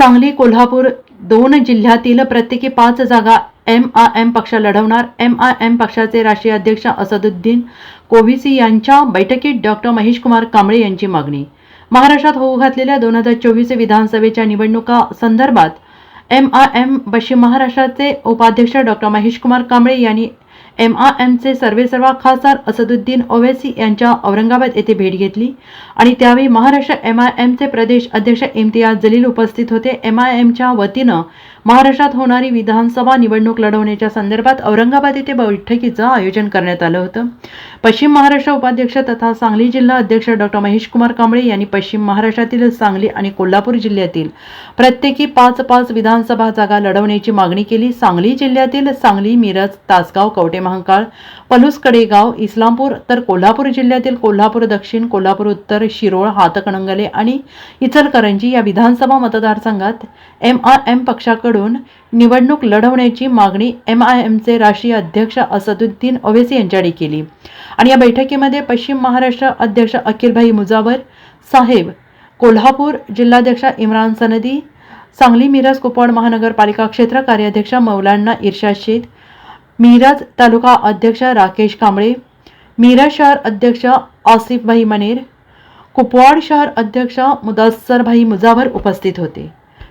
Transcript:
सांगली कोल्हापूर दोन जिल्ह्यातील प्रत्येकी पाच जागा एम आय एम पक्ष लढवणार. एम आय एम पक्षाचे राष्ट्रीय अध्यक्ष असदुद्दीन कोविसी यांच्या बैठकीत डॉक्टर महेश कुमार कांबळे यांची मागणी. महाराष्ट्रात होऊ घातलेल्या दोन हजार चोवीस विधानसभेच्या निवडणुका संदर्भात एम आय एम पश्चिम महाराष्ट्राचे उपाध्यक्ष डॉक्टर महेश कुमार कांबळे यांनी एम आर एमचे सर्वेसर्वा खासदार असदुद्दीन ओवैसी यांच्या औरंगाबाद येथे भेट घेतली. आणि त्यावेळी महाराष्ट्र एम आय एमचे प्रदेश अध्यक्ष इम्तियाज जलील उपस्थित होते. एम आय एमच्या वतीनं महाराष्ट्रात होणारी विधानसभा निवडणूक लढवण्याच्या संदर्भात औरंगाबाद येथे बैठकीचं आयोजन करण्यात आलं होतं. पश्चिम महाराष्ट्र उपाध्यक्ष तथा सांगली जिल्हा अध्यक्ष डॉक्टर महेश कुमार कांबळे यांनी पश्चिम महाराष्ट्रातील सांगली आणि कोल्हापूर जिल्ह्यातील प्रत्येकी पाच पाच विधानसभा जागा लढवण्याची मागणी केली. सांगली जिल्ह्यातील सांगली मिरज तासगाव कवटे महांकाळ पलूस कडेगाव इस्लामपूर तर कोल्हापूर जिल्ह्यातील कोल्हापूर दक्षिण कोल्हापूर उत्तर शिरोळ हातकणंगले आणि इचलकरंजी या विधानसभा मतदारसंघात एम आर एम पक्षाकडून निवडणूक लढवण्याची मागणी एम आय एमचे राष्ट्रीय अध्यक्ष असदुद्दीन ओवेसी यांच्याकडे केली. आणि या बैठकीमध्ये पश्चिम महाराष्ट्र अध्यक्ष अखिलभाई मुजावर साहेब कोल्हापूर जिल्हाध्यक्ष इम्रान सनदी सांगली मिरज कुपवाड महानगरपालिका क्षेत्र कार्याध्यक्ष मौलांना इर्शाद शेख मिरज तालुका अध्यक्ष राकेश कांबळे मिरज शहर अध्यक्ष आसिफभाई मनेर कुपवाड शहर अध्यक्ष मुदस्सरभाई मुजावर उपस्थित होते.